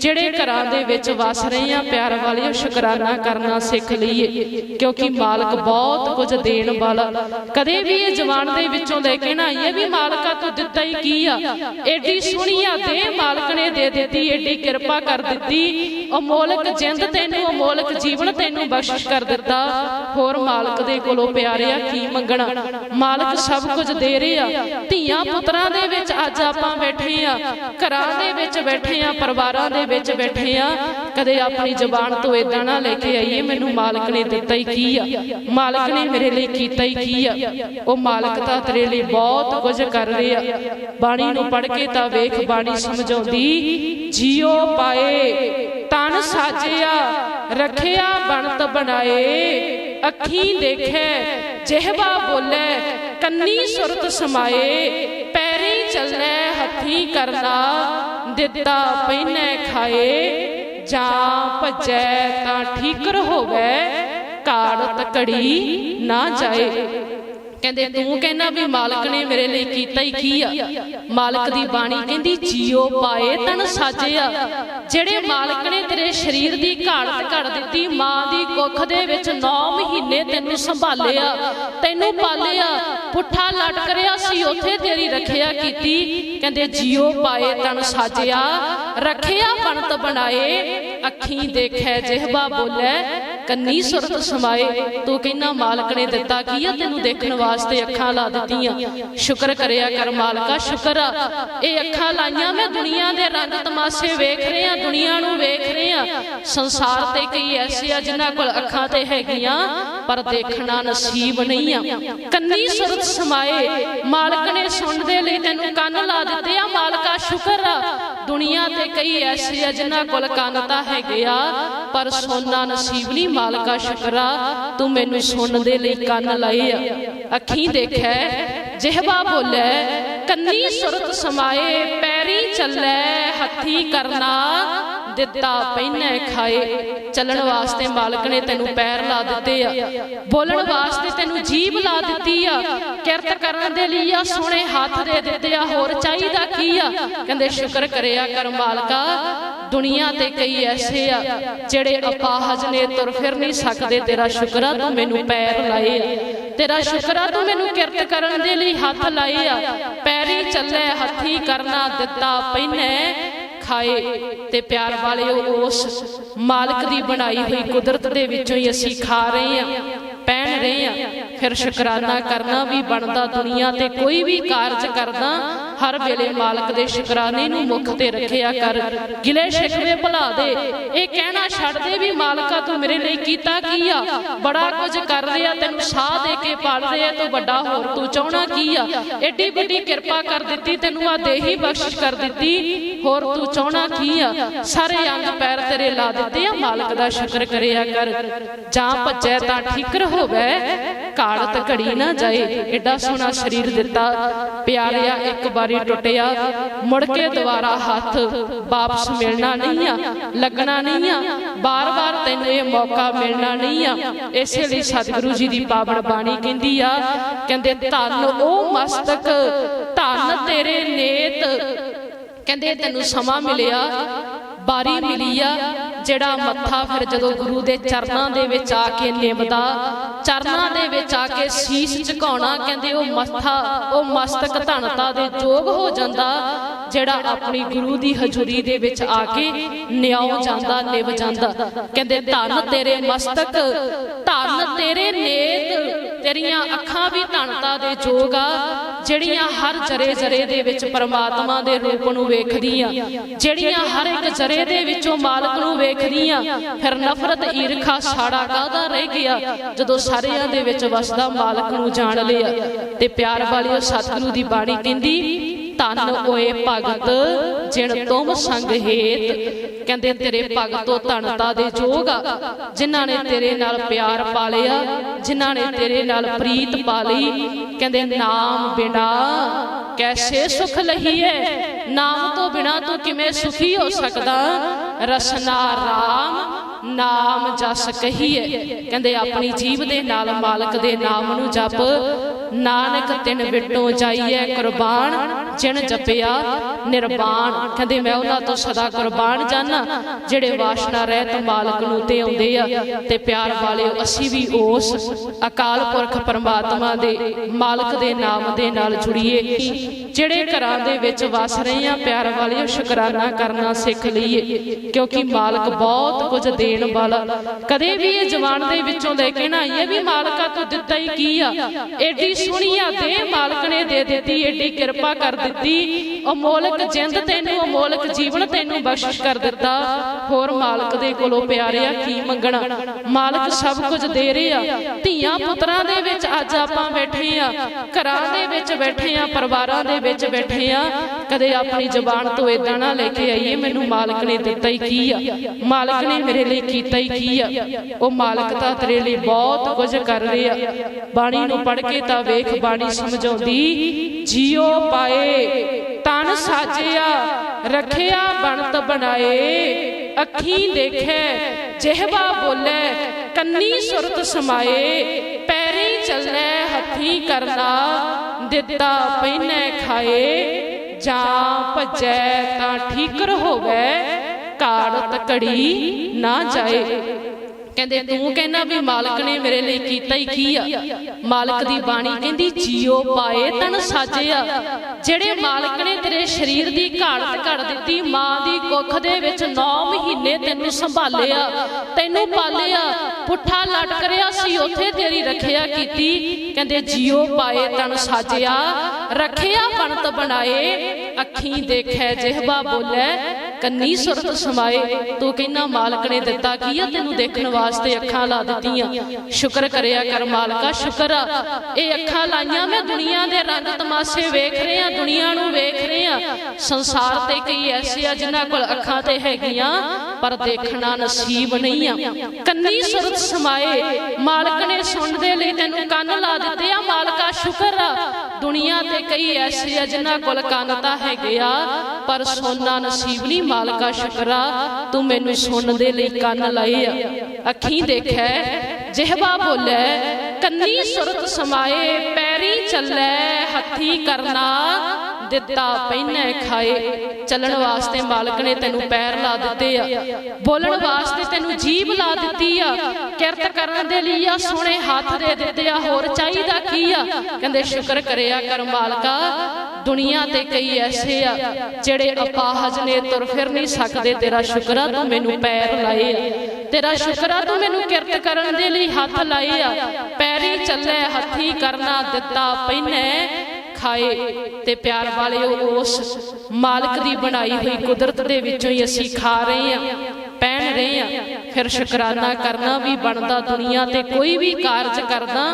ਜਿਹੜੇ ਘਰਾਂ ਦੇ ਵਿੱਚ ਵਸ ਰਹੇ ਆ ਪਿਆਰ ਵਾਲਿਓ ਸ਼ੁਕਰਾਨਾ ਕਰਨਾ ਸਿੱਖ ਲਈਏ, ਕਿਉਂਕਿ ਮਾਲਕ ਬਹੁਤ ਕੁਝ ਦੇਣ ਵਾਲਾ। ਕਦੇ ਵੀ ਇਹ ਜਵਾਨ ਦੇ ਵਿੱਚੋਂ ਲੈ ਕੇ ਨਾ ਆਈਏ ਵੀ ਮਾਲਕਾ ਤੂੰ ਦਿੱਤਾ ਹੀ ਕੀ ਆ? ਏਡੀ ਸੋਹਣੀ ਆ ਦੇ, ਮਾਲਕ ਨੇ ਦੇ ਦਿੱਤੀ, ਏਡੀ ਕਿਰਪਾ ਕਰ ਦਿੱਤੀ। ਅਮੋਲਕ ਜਿੰਦ ਤੈਨੂੰ ਅਮੋਲਕ ਜੀਵਨ ਤੈਨੂੰ ਬਖਸ਼ਿਸ਼ ਕਰ ਦਿੱਤਾ। ਹੋਰ ਮਾਲਕ ਦੇ ਕੋਲੋਂ ਪਿਆਰਿਆ ਕੀ ਮੰਗਣਾ? ਮਾਲਕ ਸਭ ਕੁਝ ਦੇ ਰਿਹਾ। ਧੀਆਂ ਪੁੱਤਰਾਂ ਦੇ ਵਿੱਚ ਅੱਜ ਆਪਾਂ ਬੈਠੇ ਆ। ਘਰਾਂ ਦੇ ਵਿੱਚ ਬੈਠੇ ਆ, ਪਰਿਵਾਰਾਂ ਦੇ ਵਿੱਚ ਬੈਠੇ ਆ, ਕਦੇ ਆਪਣੀ ਜ਼ੁਬਾਨ ਤੋਂ ਇਦਾਂ ਨਾ ਲੈ ਕੇ ਆਈਏ, ਮੈਨੂੰ ਮਾਲਕ ਨੇ ਦਿੱਤਾ ਹੀ ਕੀ ਆ? ਮਾਲਕ ਨੇ ਮੇਰੇ ਲਈ ਕੀਤਾ ਹੀ ਕੀ ਆ? ਉਹ ਮਾਲਕ ਤਾਂ ਤੇਰੇ ਲਈ ਬਹੁਤ ਕੁਝ ਕਰ ਰਿਹਾ ਬਾਣੀ ਨੂੰ ਪੜ੍ਹ ਕੇ ਤਾਂ ਵੇਖ, ਬਾਣੀ ਸਮਝਾਉਂਦੀ, ਜੀਓ ਪਾਏ, ਤਨ ਸਾਜਿਆ, ਰੱਖਿਆ ਬਣਤ ਬਣਾਏ, ਅੱਖੀਂ ਦੇਖੈ, ਜਿਹਵਾ ਬੋਲੇ, ਕੰਨੀ ਸੁਰਤ ਸਮਾਏ, ਪੈਰੀ ਚੱਲੇ, ਹੱਥੀ ਕਰਨਾ ਦਿੱਤਾ ਪੈਨੇ ਖਾਏ ਜਾਂ ਭਜੈ ਤਾਂ ਠੀਕਰ ਹੋਵੇ ਕਾੜ ਤਕੜੀ ਨਾ ਜਾਏ। ਕਹਿੰਦੇ, ਤੂੰ ਕਹਿੰਦਾ ਵੀ ਮਾਲਕ ਨੇ ਮੇਰੇ ਲਈ ਕੀਤਾ ਹੀ ਕੀ ਆ? ਮਾਲਕ ਦੀ ਬਾਣੀ ਕਹਿੰਦੀ, ਜੀਓ ਪਾਏ ਤਨ ਸਾਜਿਆ ਜਿਹੜੇ ਮਾਲਕ ਨੇ ਤੇਰੇ ਸਰੀਰ ਦੀ ਘਾੜਤ ਘੜ ਦਿੱਤੀ, ਮਾਂ ਦੀ ਕੁੱਖ ਦੇ ਵਿੱਚ 9 ਮਹੀਨੇ ਤੈਨੂੰ ਸੰਭਾਲਿਆ, ਤੈਨੂੰ ਪਾਲਿਆ, ਪੁੱਠਾ ਲਟਕ ਰਿਆ ਸੀ, ਉੱਥੇ ਤੇਰੀ ਰੱਖਿਆ ਕੀਤੀ। ਕਹਿੰਦੇ, ਜੀਓ ਪਾਏ ਤਨ ਸਾਜਿਆ, ਰੱਖਿਆ ਬਣਤ ਬਣਾਏ, ਅੱਖੀਂ ਦੇਖੈ ਜਿਹਵਾ ਬੋਲੇ ਕੰਨੀ ਸੁਰਤ ਸਮਾਏ, ਤੂੰ ਕਹਿੰਦਾ, ਮਾਲਕ ਨੇ ਦਿੱਤਾ ਕੀ ਆ? ਤੈਨੂੰ ਦੇਖਣ ਵਾਸਤੇ ਅੱਖਾਂ ਲਾ ਦਿੱਤੀਆਂ। ਸ਼ੁਕਰ ਕਰਿਆ ਕਰ ਮਾਲਕਾ, ਸ਼ੁਕਰ ਆ। ਇਹ ਅੱਖਾਂ ਲਾਈਆਂ ਮੈਂ ਦੁਨੀਆ ਦੇ ਰੰਗ ਤਮਾਸ਼ੇ ਵੇਖ ਰਿਹਾ ਆ ਦੁਨੀਆ ਨੂੰ ਵੇਖ ਰਿਹਾ। ਸੰਸਾਰ ਤੇ ਕਈ ਐਸੇ ਆ ਜਿਨ੍ਹਾਂ ਕੋਲ ਅੱਖਾਂ ਤੇ ਹੈਗੀਆਂ, ਪਰ ਦੇਖਣਾ ਨਸੀਬ ਨਹੀਂ ਆ। ਕੰਨੀ ਸੁਰਤ ਸਮਾਏ, ਮਾਲਕ ਨੇ ਸੁਣਨ ਦੇ ਲਈ ਤੈਨੂੰ ਕੰਨ ਲਾ ਦਿੱਤੇ ਆ ਸ਼ੁਕਰ ਆ, ਦੁਨੀਆ ਤੇ ਕਈ ਐਸੇ ਆ ਕੋਲ ਕੰਨ ਤਾਂ ਹੈਗੇ ਆ, ਪਰ ਸੁਣਨਾ ਨਸੀਬ ਨਹੀਂ ਮਾਲਕਾ ਸ਼ੁਕਰਾ ਤੂੰ ਮੈਨੂੰ ਸੁਣਨ ਦੇ ਲਈ ਕੰਨ ਲਾਏ ਆ। ਅੱਖੀਂ ਦੇਖੈ ਜਿਹਵਾ ਬੋਲੇ, ਕੰਨੀ ਸੁਰਤ ਸਮਾਏ, ਪੈਰੀ ਚੱਲੇ, ਹੱਥੀ ਕਰਨਾ ਦਿੱਤਾ, ਪਹਿਨੇ ਖਾਏ। ਚੱਲਣ ਵਾਸਤੇ ਮਾਲਕ ਨੇ ਤੈਨੂੰ ਪੈਰ ਲਾ ਦਿੱਤੇ ਆ। ਬੋਲਣ ਵਾਸਤੇ ਤੈਨੂੰ ਜੀਭ ਲਾ ਦਿੱਤੀ ਆ। ਕਿਰਤ ਕਰਨ ਦੇ ਲਈ ਆ, ਸੋਹਣੇ ਹੱਥ ਦੇ ਦਿੱਤੇ ਆ। ਹੋਰ ਚਾਹੀਦਾ ਕੀ ਆ? ਕਹਿੰਦੇ, ਸ਼ੁਕਰ ਕਰਿਆ ਕਰ ਮਾਲਕਾ, ਦੁਨੀਆ ਤੇ ਕਈ ਐਸੇ ਆ, ਜਿਹੜੇ ਅਪਾਹਜ ਨੇ ਤੁਰ ਫਿਰ ਨਹੀਂ ਸਕਦੇ। ਤੇਰਾ ਸ਼ੁਕਰ ਆ, ਤੂੰ ਮੈਨੂੰ ਪੈਰ ਲਾਏ ਆ। ਤੇਰਾ ਸ਼ੁਕਰ ਆ, ਤੂੰ ਮੈਨੂੰ ਕਿਰਤ ਕਰਨ ਦੇ ਲਈ ਹੱਥ ਲਾਏ ਆ। ਪੈਰੀ ਚੱਲੇ, ਹੱਥੀ ਕਰਨਾ ਦਿੱਤਾ। ਪਹਿਨੇ ਖਾਏ ਤੇ ਪਿਆਰ ਵਾਲੇ ਉਸ ਮਾਲਕ ਦੀ ਬਣਾਈ ਹੋਈ ਕੁਦਰਤ ਦੇ ਵਿੱਚੋਂ ਹੀ ਅਸੀਂ ਖਾ ਰਹੇ ਹਾਂ, ਪਹਿਨ ਰਹੇ ਹਾਂ। ਫਿਰ ਸ਼ੁਕਰਾਨਾ ਕਰਨਾ ਵੀ ਬਣਦਾ ਦੁਨੀਆ ਤੇ ਕੋਈ ਵੀ ਕਾਰਜ ਕਰਦਾ ਹਰ ਵੇਲੇ ਮਾਲਕ ਦੇ ਸ਼ੁਕਰਾਨੇ ਨੂੰ ਮੁੱਖ ਤੇ ਰੱਖਿਆ ਕਰ। ਗਿਲੇ ਸ਼ਿਕਵੇ ਭੁਲਾ ਦੇ। ਇਹ ਕਹਿਣਾ ਛੱਡ ਦੇ ਵੀ ਮਾਲਕਾ ਤੂੰ ਮੇਰੇ ਲਈ ਕੀਤਾ ਕੀ ਆ? ਬੜਾ ਕੁਝ ਕਰ ਰਿਹਾ, ਤੈਨੂੰ ਸਾਹ ਦੇ ਕੇ ਪਾਲ ਰਿਹਾ, ਤੂੰ ਵੱਡਾ ਹੋਰ ਤੂੰ ਚਾਹਣਾ ਕੀ ਆ? ਐਡੀ ਵੱਡੀ ਕਿਰਪਾ ਕਰ ਦਿੱਤੀ, ਤੈਨੂੰ ਆ ਦੇਹੀ ਬਖਸ਼ਿਸ਼ ਕਰ ਦਿੱਤੀ। ਹੋਰ ਤੂੰ ਚਾਹਣਾ ਕੀ ਆ? ਸਾਰੇ ਅੰਗ ਪੈਰ ਤੇਰੇ ਲਾ ਦਿੱਤੇ ਆ, ਮਾਲਕ ਦਾ ਸ਼ੁਕਰ ਕਰਿਆ ਕਰ। ਜਾਂ ਭੱਜੈ ਤਾਂ ਠੀਕਰ ਹੋਵੇ ਕਾਲਤ ਘੜੀ ਨਾ ਜਾਏ। ਐਡਾ ਸੋਹਣਾ ਸਰੀਰ ਦਿੱਤਾ ਪਿਆਰਿਆ, ਇੱਕ ਵਾਰੀ ਟੁੱਟਿਆ, ਮੁੜ ਕੇ ਦੁਬਾਰਾ ਹੱਥ ਵਾਪਸ ਮਿਲਣਾ ਨਹੀਂ ਆ, ਲੱਗਣਾ ਨਹੀਂ ਆ ਬਾਰ-ਬਾਰ ਤੈਨੂੰ ਇਹ ਮੌਕਾ ਮਿਲਣਾ ਨਹੀਂ ਆ। ਇਸੇ ਲਈ ਸਤਿਗੁਰੂ ਜੀ ਦੀ ਪਾਵਨ ਬਾਣੀ ਕਹਿੰਦੀ ਆ, ਕਹਿੰਦੇ ਧੰਨ ਉਹ ਮਸਤਕ, ਧੰਨ ਤੇਰੇ ਨੇਤ। ਕਹਿੰਦੇ ਤੈਨੂੰ ਸਮਾਂ ਮਿਲਿਆ ਬਾਰੀ ਮਿਲੀ ਆ ਜਿਹੜਾ ਮੱਥਾ ਫਿਰ ਜਦੋਂ ਗੁਰੂ ਦੇ ਚਰਨਾਂ ਦੇ ਵਿੱਚ ਆ ਕੇ ਨਿਵਦਾ ਚਰਨਾਂ ਦੇ ਵਿੱਚ ਆ ਕੇ ਸੀਸ ਝੁਕਾਉਣਾ, ਕਹਿੰਦੇ ਉਹ ਮੱਥਾ, ਉਹ ਮਸਤਕ ਧਨਤਾ ਦੇ ਯੋਗ ਹੋ ਜਾਂਦਾ। ਜਿਹੜਾ ਆਪਣੀ ਗੁਰੂ ਦੀ ਹਜ਼ੂਰੀ ਦੇ ਵਿੱਚ ਆ ਕੇ ਨਿਉ ਜਾਂਦਾ, ਨਿਵ ਜਾਂਦਾ। ਕਹਿੰਦੇ, ਧੰਨ ਤੇਰੇ ਮਸਤਕ, ਧੰਨ ਤੇਰੇ ਨੇਤ, ਤੇਰੀਆਂ ਅੱਖਾਂ ਵੀ ਧਨਤਾ ਦੇ ਜੋਗ ਆ, ਜਿਹੜੀਆਂ ਹਰ ਜਰੇ ਜਰੇ ਦੇ ਵਿੱਚ ਪਰਮਾਤਮਾ ਦੇ ਰੂਪ ਨੂੰ ਵੇਖਦੀਆਂ, ਜਿਹੜੀਆਂ ਹਰ ਇੱਕ ਜਰੇ ਦੇ ਵਿੱਚੋਂ ਮਾਲਕ ਨੂੰ ਵੇਖਦੀਆਂ। ਫਿਰ ਨਫ਼ਰਤ, ਈਰਖਾ ਸਾੜਾ ਕਾਹਦਾ ਰਹਿ ਗਿਆ? ਜਦੋਂ ਸਾਰਿਆਂ ਦੇ ਵਿੱਚ ਵਸਦਾ ਮਾਲਕ ਨੂੰ ਜਾਣ ਲਿਆ। ਤੇ ਪਿਆਰ ਵਾਲਿਓ, ਸਤਿਗੁਰੂ ਦੀ ਬਾਣੀ ਕਹਿੰਦੀ ਧੰਨ ਓਏ ਭਗਤ ਜਿਣ ਤੁਮ ਸੰਗ ਹੇਤ। ਕਹਿੰਦੇ ਤੇਰੇ ਭਗਤੋ ਧਨਤਾ ਦੇ ਜੋਗ ਆ। ਜਿਨ੍ਹਾਂ ਨੇ ਤੇਰੇ ਨਾਲ ਪਿਆਰ ਪਾਲਿਆ। ਜਿਨ੍ਹਾਂ ਨੇ ਤੇਰੇ ਨਾਲ ਪ੍ਰੀਤ ਪਾਲੀ। ਕਹਿੰਦੇ ਨਾਮ ਬਿਨਾ ਕੈਸੇ ਸੁਖ ਲਹੀਏ? ਨਾਮ ਤੋਂ ਬਿਨਾ ਤੂੰ ਕਿਵੇਂ ਸੁਖੀ ਹੋ ਸਕਦਾ? ਰਸਨਾ ਰਾਮ ਨਾਮ ਜਸ ਕਹੀਏ। ਕਹਿੰਦੇ ਆਪਣੀ ਜੀਵ ਦੇ ਨਾਲ ਮਾਲਕ ਦੇ ਨਾਮ ਨੂੰ ਜਪ। ਨਾਨਕ ਤਿਨ ਵਿਟੋ ਜਾਈਏ ਕੁਰਬਾਨ। ਜਿਨ ਜਪਿਆ ਨਿਰਵਾਣ। ਕਹਿੰਦੇ ਮੈਂ ਉਹਨਾਂ ਤੋਂ ਸਦਾ ਕੁਰਬਾਨ ਜਾਨਾ, ਜਿਹੜੇ ਵਾਸ਼ਨਾ ਰਹਿਤ ਮਾਲਕ ਨੂੰ ਤੇ ਆਉਂਦੇ ਆ ਤੇ ਪਿਆਰ ਵਾਲਿਓ, ਅਸੀਂ ਵੀ ਉਸ ਅਕਾਲ ਪੁਰਖ ਪਰਮਾਤਮਾ ਦੇ ਮਾਲਕ ਦੇ ਨਾਮ ਦੇ ਨਾਲ ਜੁੜੀਏ। ਜਿਹੜੇ ਘਰਾਂ ਦੇ ਵਿੱਚ ਵਸ ਰਹੇ ਆ, ਪਿਆਰ ਵਾਲਿਓ, ਸ਼ੁਕਰਾਨਾ ਕਰਨਾ ਸਿੱਖ ਲਈਏ, ਕਿਉਂਕਿ ਮਾਲਕ ਬਹੁਤ ਕੁਝ ਦੇਣ ਵਾਲਾ। ਕਦੇ ਵੀ ਇਹ ਜਵਾਨ ਦੇ ਵਿੱਚੋਂ ਲੈ ਕੇ ਨਾ ਆਈਏ ਵੀ ਮਾਲਕਾ ਤੂੰ ਦਿੱਤਾ ਹੀ ਕੀ ਆ? ਏਡੀ ਸੋਹਣੀ ਆ ਦੇ ਮਾਲਕ ਨੇ ਦੇ ਦਿੱਤੀ, ਏਡੀ ਕਿਰਪਾ ਕਰ ਦਿੱਤੀ ਅਮੋਲਕ ਜਿੰਦ ਤੈਨੂੰ ਅਮੋਲਕ ਜੀਵਨ ਤੈਨੂੰ ਬਖਸ਼ਿਸ਼ ਕਰ ਦਿੱਤਾ। ਹੋਰ ਮਾਲਕ ਦੇ ਕੋਲੋਂ ਪਿਆਰਿਆ ਕੀ ਮੰਗਣਾ? ਮਾਲਕ ਸਭ ਕੁਝ ਦੇ ਰਿਹਾ ਧੀਆਂ ਪੁੱਤਰਾਂ ਦੇ ਵਿੱਚ ਅੱਜ ਆਪਾਂ ਬੈਠੇ ਆ। ਘਰਾਂ ਦੇ ਵਿੱਚ ਬੈਠੇ ਆ, ਪਰਿਵਾਰਾਂ ਦੇ ਵਿੱਚ ਬੈਠੇ ਆ। ਕਦੇ ਆਪਣੀ ਜ਼ੁਬਾਨ ਤੋਂ ਇਦਾਂ ਨਾ ਲੈ ਕੇ ਆਈਏ, ਮੈਨੂੰ ਮਾਲਕ ਨੇ ਦਿੱਤਾ ਹੀ ਕੀ ਆ? ਮਾਲਕ ਨੇ ਮੇਰੇ ਲਈ ਕੀਤਾ ਹੀ ਕੀ ਆ? ਉਹ ਮਾਲਕ ਤਾਂ ਤੇਰੇ ਲਈ ਬਹੁਤ ਕੁਝ ਕਰ ਰਿਹਾ। ਬਾਣੀ ਨੂੰ ਪੜ੍ਹ ਕੇ ਤਾਂ ਵੇਖ, ਬਾਣੀ ਸਮਝਾਉਂਦੀ, ਜੀਓ ਪਾਏ ਤਨ ਸਾਜਿਆ, ਰੱਖਿਆ ਬਣਤ ਬਣਾਏ। ਅੱਖੀਂ ਦੇਖੈ, ਜਿਹਵਾ ਬੋਲੇ, ਕੰਨੀ ਸੁਰਤ ਸਮਾਏ। ਪੈਰੀ ਚੱਲੈ, ਹੱਥੀ ਕਰਨਾ, ਦਿੱਤਾ ਪਹਿਨੈ ਖਾਏ। ਜਾਂ ਭਜੈ, ਤਾਂ ਠੀਕਰ ਹੋਵੇ ਕਾੜ ਤਕੜੀ ਨਾ ਜਾਏ। ਕਹਿੰਦੇ, ਤੂੰ ਕਹਿਣਾ ਵੀ ਮਾਲਕ ਨੇ ਮੇਰੇ ਲਈ ਕੀਤਾ ਹੀ ਕੀ ਆ? ਮਾਲਕ ਦੀ ਬਾਣੀ ਕਹਿੰਦੀ, ਜੀਓ ਪਾਏ ਤਨ ਸਾਜਿਆ ਜਿਹੜੇ ਮਾਲਕ ਨੇ ਤੇਰੇ ਸਰੀਰ ਦੀ ਘਾੜਤ ਘੜ ਦਿੱਤੀ, ਮਾਂ ਦੀ ਕੁੱਖ ਦੇ ਵਿੱਚ 9 ਮਹੀਨੇ ਤੈਨੂੰ ਸੰਭਾਲਿਆ, ਤੈਨੂੰ ਪਾਲਿਆ, ਪੁੱਠਾ ਲਟਕ ਰਿਆ ਸੀ, ਉੱਥੇ ਤੇਰੀ ਰੱਖਿਆ ਕੀਤੀ। ਕਹਿੰਦੇ, ਜੀਓ ਪਾਏ ਤਨ ਸਾਜਿਆ, ਰੱਖਿਆ ਬਣਤ ਬਣਾਏ, ਅੱਖੀਂ ਦੇਖੈ ਜਿਹਵਾ ਬੋਲੇ ਕੰਨੀ ਸੁਰਤ ਸਮਾਏ, ਤੂੰ ਕਹਿੰਦਾ, ਮਾਲਕ ਨੇ ਦਿੱਤਾ ਕੀ ਆ ਤੈਨੂੰ ਦੇਖਣ ਵਾਸਤੇ ਅੱਖਾਂ ਲਾ ਦਿੱਤੀਆਂ? ਸ਼ੁਕਰ ਕਰਿਆ ਕਰ ਮਾਲਕਾ, ਸ਼ੁਕਰ ਆ। ਇਹ ਅੱਖਾਂ ਲਾਈਆਂ ਮੈਂ ਦੁਨੀਆ ਦੇ ਰੰਗ ਤਮਾਸ਼ੇ ਵੇਖ ਰਹੇ ਆ, ਦੁਨੀਆ ਨੂੰ ਵੇਖ ਰਹੇ ਆ। ਸੰਸਾਰ ਤੇ ਕਈ ਐਸੇ ਆ ਜਿਨ੍ਹਾਂ ਕੋਲ ਅੱਖਾਂ ਤੇ ਹੈਗੀਆਂ। ਪਰ ਦੇਖਣਾ ਨਸੀਬ ਨਹੀਂ ਆ। ਕੰਨੀ ਸੁਰਤ ਸਮਾਏ ਮਾਲਕ ਨੇ ਸੁਣਨ ਲਈ ਤੈਨੂੰ ਕੰਨ ਲਾ ਦਿੱਤੇ ਆ। ਮਾਲਕਾ, ਸ਼ੁਕਰ ਦੁਨੀਆ ਤੇ ਕਈ ਐਸੇ ਆ ਜਿਨ੍ਹਾਂ ਕੋਲ ਕੰਨ ਤਾਂ ਹੈਗੇ ਆ, ਪਰ ਸੁਣਨਾ ਨਸੀਬ ਨਹੀਂ। ਮਾਲਕਾ, ਸ਼ੁਕਰਾ ਤੂੰ ਮੈਨੂੰ ਸੁਣਨ ਦੇ ਲਈ ਕੰਨ ਲਾਏ ਆ। ਅੱਖੀਂ ਦੇਖੈ ਜਿਹਵਾ ਬੋਲੇ, ਕੰਨੀ ਸੁਰਤ ਸਮਾਏ, ਪੈਰੀ ਚੱਲੇ, ਹੱਥੀ ਕਰਨਾ ਦਿੱਤਾ, ਪਹਿਨੇ, ਖਾਏ, ਚੱਲਣ ਵਾਸਤੇ ਮਾਲਕ ਨੇ ਤੈਨੂੰ ਪੈਰ ਲਾ ਦਿੱਤੇ ਆ। ਬੋਲਣ ਵਾਸਤੇ ਤੈਨੂੰ ਜੀਭ ਲਾ ਦਿੱਤੀ ਆ। ਕਿਰਤ ਕਰਨ ਦੇ ਲਈ ਆ, ਸੋਹਣੇ ਹੱਥ ਦੇ ਦਿੱਤੇ ਆ। ਹੋਰ ਚਾਹੀਦਾ ਕੀ ਆ? ਕਹਿੰਦੇ, ਸ਼ੁਕਰ ਕਰਿਆ ਕਰ ਮਾਲਕਾ, ਦੁਨੀਆ ਤੇ ਕਈ ਐਸੇ ਆ, ਜਿਹੜੇ ਅਪਾਹਜ ਨੇ ਤੁਰ ਫਿਰ ਨਹੀਂ ਸਕਦੇ। ਤੇਰਾ ਸ਼ੁਕਰ ਆ, ਤੂੰ ਮੈਨੂੰ ਪੈਰ ਲਾਏ ਆ। ਤੇਰਾ ਸ਼ੁਕਰ ਆ, ਤੂੰ ਮੈਨੂੰ ਕਿਰਤ ਕਰਨ ਦੇ ਲਈ ਹੱਥ ਲਾਏ ਆ। ਪੈਰੀ ਚੱਲੇ, ਹੱਥੀ ਕਰਨਾ ਦਿੱਤਾ, ਪਹਿਨੇ ਖਾਏ ਤੇ ਪਿਆਰ ਵਾਲਿਓ, ਉਸ ਮਾਲਕ ਦੀ ਬਣਾਈ ਹੋਈ ਕੁਦਰਤ ਦੇ ਵਿੱਚੋਂ ਹੀ ਅਸੀਂ ਖਾ ਰਹੇ ਹਾਂ। ਪਹਿਨ ਰਹੇ ਆ। ਫਿਰ ਸ਼ੁਕਰਾਨਾ ਕਰਨਾ ਵੀ ਬਣਦਾ ਦੁਨੀਆ ਤੇ ਕੋਈ ਵੀ ਕਾਰਜ ਕਰਦਾ,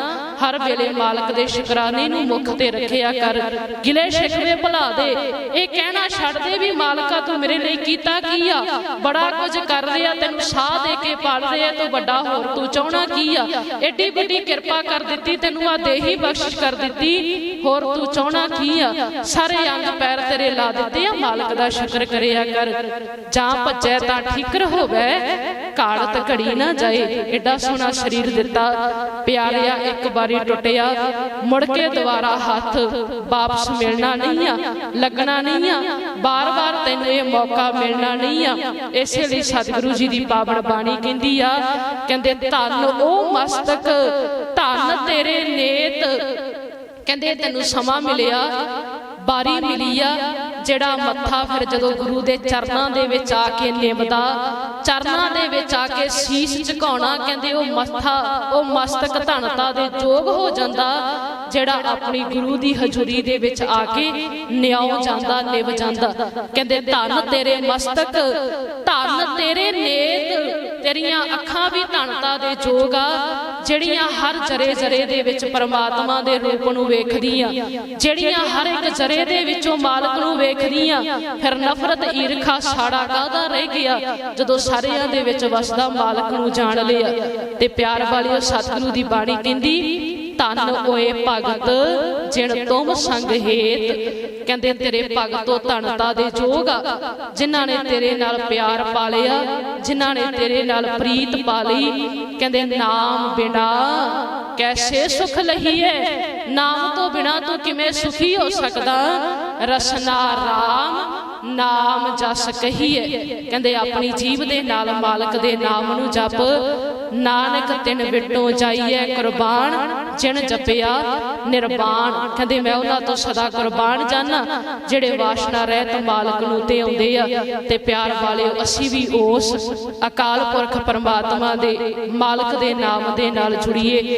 ਹਰ ਵੇਲੇ ਮਾਲਕ ਦੇ ਸ਼ੁਕਰਾਨੇ ਨੂੰ ਮੁੱਖ ਤੇ ਰੱਖਿਆ ਕਰ। ਗਿਲੇ ਸ਼ਿਕਵੇ ਭੁਲਾ ਦੇ। ਇਹ ਕਹਿਣਾ ਛੱਡ ਦੇ ਵੀ ਮਾਲਕਾ ਤੂੰ ਮੇਰੇ ਲਈ ਕੀਤਾ ਕੀ ਆ? ਬੜਾ ਕੁਝ ਕਰ ਰਿਹਾ, ਤੈਨੂੰ ਸਾਹ ਦੇ ਕੇ ਪਾਲ ਰਿਹਾ, ਤੂੰ ਵੱਡਾ ਹੋਰ ਤੂੰ ਚਾਹਣਾ ਕੀ ਆ? ਐਡੀ ਵੱਡੀ ਕਿਰਪਾ ਕਰ ਦਿੱਤੀ, ਤੈਨੂੰ ਆ ਦੇਹੀ ਬਖਸ਼ਿਸ਼ ਕਰ ਦਿੱਤੀ। ਹੋਰ ਤੂੰ ਚਾਹਣਾ ਕੀ ਆ? ਸਾਰੇ ਅੰਗ ਪੈਰ ਤੇਰੇ ਲਾ ਦਿੱਤੇ ਆ, ਮਾਲਕ ਦਾ ਸ਼ੁਕਰ ਕਰਿਆ ਕਰ। ਜਾਂ ਭੱਜੈ ਤਾਂ ਠੀਕਰ ਹੋ ਹੋਵੇ ਕਾੜਤ ਘੜੀ ਨਾ ਜਾਏ। ਐਡਾ ਸੋਹਣਾ ਸਰੀਰ ਦਿੱਤਾ ਪਿਆਰਿਆ ਇੱਕ ਵਾਰੀ ਟੁੱਟਿਆ। ਮੁੜ ਕੇ ਦੁਬਾਰਾ ਹੱਥ ਵਾਪਸ ਮਿਲਣਾ ਨਹੀਂ ਆ ਲੱਗਣਾ ਨਹੀਂ ਆ। ਬਾਰ-ਬਾਰ ਤੈਨੂੰ ਇਹ ਮੌਕਾ ਮਿਲਣਾ ਨਹੀਂ ਆ। ਇਸੇ ਲਈ ਸਤਿਗੁਰੂ ਜੀ ਦੀ ਪਾਵਨ ਬਾਣੀ ਕਹਿੰਦੀ ਆ ਕਹਿੰਦੇ ਧੰਨ ਉਹ ਮਸਤਕ ਧੰਨ ਤੇਰੇ ਨੇਤ। ਕਹਿੰਦੇ ਤੈਨੂੰ ਸਮਾਂ ਮਿਲਿਆ ਬਾਰੀ ਮਿਲੀ ਆ ਜਿਹੜਾ ਮੱਥਾ ਫਿਰ ਜਦੋਂ ਗੁਰੂ ਦੇ ਚਰਨਾਂ ਦੇ ਵਿੱਚ ਆ ਕੇ ਨਿਮਦਾ, ਚਰਨਾਂ ਦੇ ਵਿੱਚ ਆ ਕੇ ਸੀਸ ਝੁਕਾਉਣਾ ਕਹਿੰਦੇ ਉਹ ਮੱਥਾ, ਉਹ ਮਸਤਕ ਧਨਤਾ ਦੇ ਯੋਗ ਹੋ ਜਾਂਦਾ, ਜਿਹੜਾ ਆਪਣੀ ਗੁਰੂ ਦੀ ਹਜ਼ੂਰੀ ਦੇ ਵਿੱਚ ਆ ਕੇ ਨਿਉ ਜਾਂਦਾ, ਨਿਵ ਜਾਂਦਾ। ਕਹਿੰਦੇ, ਧਨ ਤੇਰੇ ਮਸਤਕ, ਧਨ ਤੇਰੇ ਨੇਤ ਤੇਰੀਆਂ ਅੱਖਾਂ ਵੀ ਧਨਤਾ ਦੇ ਜੋਗ ਆ, ਜਿਹੜੀਆਂ ਹਰ ਜਰੇ ਜਰੇ ਦੇ ਵਿੱਚ ਪਰਮਾਤਮਾ ਦੇ ਰੂਪ ਨੂੰ ਵੇਖਦੀਆਂ। ਜਿਹੜੀਆਂ ਹਰ ਇੱਕ ਜਰੇ ਦੇ ਵਿੱਚੋਂ ਮਾਲਕ ਨੂੰ ਵੇਖਦੀਆਂ। ਫਿਰ ਨਫ਼ਰਤ, ਈਰਖਾ, ਸਾੜਾ ਕਾਹਦਾ ਰਹਿ ਗਿਆ? ਜਦੋਂ ਸਾਰਿਆਂ ਦੇ ਵਿੱਚ ਵਸਦਾ ਮਾਲਕ ਨੂੰ ਜਾਣ ਲਿਆ। ਤੇ ਪਿਆਰ ਵਾਲਿਓ ਸਤਿਗੁਰੂ ਦੀ ਬਾਣੀ ਕਹਿੰਦੀ ਧੰਨ ਓਏ ਭਗਤ, ਜਿਣ ਤੁਮ ਸੰਗ ਹੇਤ। ਕਹਿੰਦੇ ਤੇਰੇ ਭਗਤੋ ਧਨਤਾ ਦੇ ਜੋਗ ਆ, ਜਿਨ੍ਹਾਂ ਨੇ ਤੇਰੇ ਨਾਲ ਪਿਆਰ ਪਾਲਿਆ, ਜਿਨ੍ਹਾਂ ਨੇ ਤੇਰੇ ਨਾਲ ਪ੍ਰੀਤ ਪਾਲੀ। ਕਹਿੰਦੇ ਨਾਮ ਬਿਨਾ ਕੈਸੇ ਸੁਖ ਲਹੀਏ ਨਾਮ ਤੋਂ ਬਿਨਾ ਤੂੰ ਕਿਵੇਂ ਸੁਖੀ ਹੋ ਸਕਦਾ? ਰਸਨਾ ਰਾਮ ਨਾਮ ਜਸ ਕਹੀਏ। ਕਹਿੰਦੇ ਆਪਣੀ ਜੀਬ ਦੇ ਨਾਲ ਮਾਲਕ ਦੇ ਨਾਮ ਨੂੰ ਜਪ। ਨਾਨਕ ਤਿਨ ਵਿਟੋ ਜਾਈਏ ਕੁਰਬਾਨ, ਜਿਨ ਜਪਿਆ ਨਿਰਵਾਣ। ਕਹਿੰਦੇ ਮੈਂ ਉਹਨਾਂ ਤੋਂ ਸਦਾ ਕੁਰਬਾਨ ਜਾਨਾ, ਜਿਹੜੇ ਵਾਸ਼ਨਾ ਰਹਿਤ ਮਾਲਕ ਨੂੰ ਤੇ ਆਉਂਦੇ ਆ। ਤੇ ਪਿਆਰ ਵਾਲਿਓ, ਅਸੀਂ ਵੀ ਉਸ ਅਕਾਲ ਪੁਰਖ ਪਰਮਾਤਮਾ ਦੇ ਮਾਲਕ ਦੇ ਨਾਮ ਦੇ ਨਾਲ ਜੁੜੀਏ।